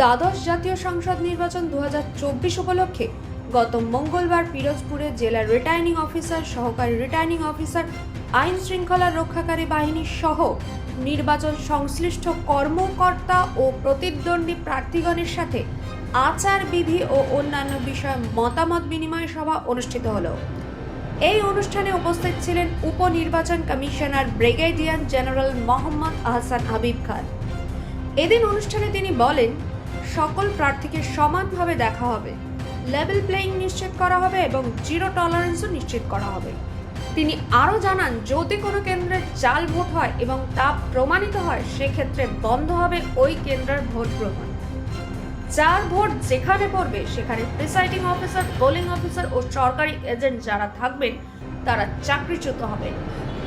দ্বাদশ জাতীয় সংসদ নির্বাচন দু হাজার চব্বিশ উপলক্ষে গত মঙ্গলবার পিরোজপুরে জেলা রিটার্নিং অফিসার, সহকারী রিটার্নিং অফিসার, আইন শৃঙ্খলা রক্ষাকারী বাহিনী সহ নির্বাচন সংশ্লিষ্ট কর্মকর্তা ও প্রতিদ্বন্দ্বী প্রার্থীগণের সাথে আচার বিধি ও অন্যান্য বিষয়ে মতামত বিনিময় সভা অনুষ্ঠিত হলো। এই অনুষ্ঠানে উপস্থিত ছিলেন উপনির্বাচন commissioner brigadier general Mohammad Ahsan Habib Khan. এদিন অনুষ্ঠানে তিনি বলেন সকল প্রার্থীকে সমানভাবে দেখা হবে। লেভেল প্লেইং নিশ্চিত করা হবে এবং জিরো টলারেন্সও নিশ্চিত করা হবে। তিনি আরও জানান, যদি কোনো কেন্দ্রে জাল ভোট হয় এবং তা প্রমাণিত হয়, সেক্ষেত্রে বন্ধ হবে ওই কেন্দ্রের ভোট গ্রহণ যার ভোট যেখানে পড়বে, সেখানে প্রিসাইডিং অফিসার পোলিং অফিসার ও সরকারি এজেন্ট যারা থাকবেন, তারা চাকরিচ্যুত হবে।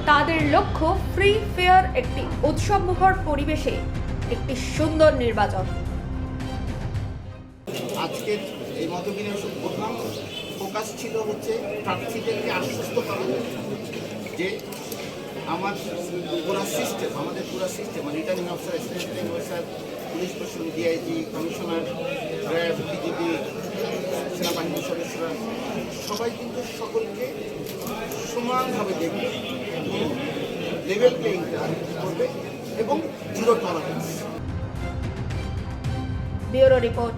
তাদের লক্ষ্য ফ্রি ফেয়ার একটি উৎসবমুখর পরিবেশে একটি সুন্দর নির্বাচন। আজকের এই মতবিনিময় প্রধান ফোকাস ছিল হচ্ছে প্রার্থীদেরকে আশ্বস্ত করা। যে আমার পুরা সিস্টেম আমাদের পুরা system returning officer assistant officer police প্রশাসন ডিআইজি কমিশনার র্যাব বিজিবি সেনাবাহিনীর সদস্যরা, সবাই কিন্তু সকলকে সমানভাবে দেখবে লেভেল প্লেইং করবে এবং zero tolerance bureau report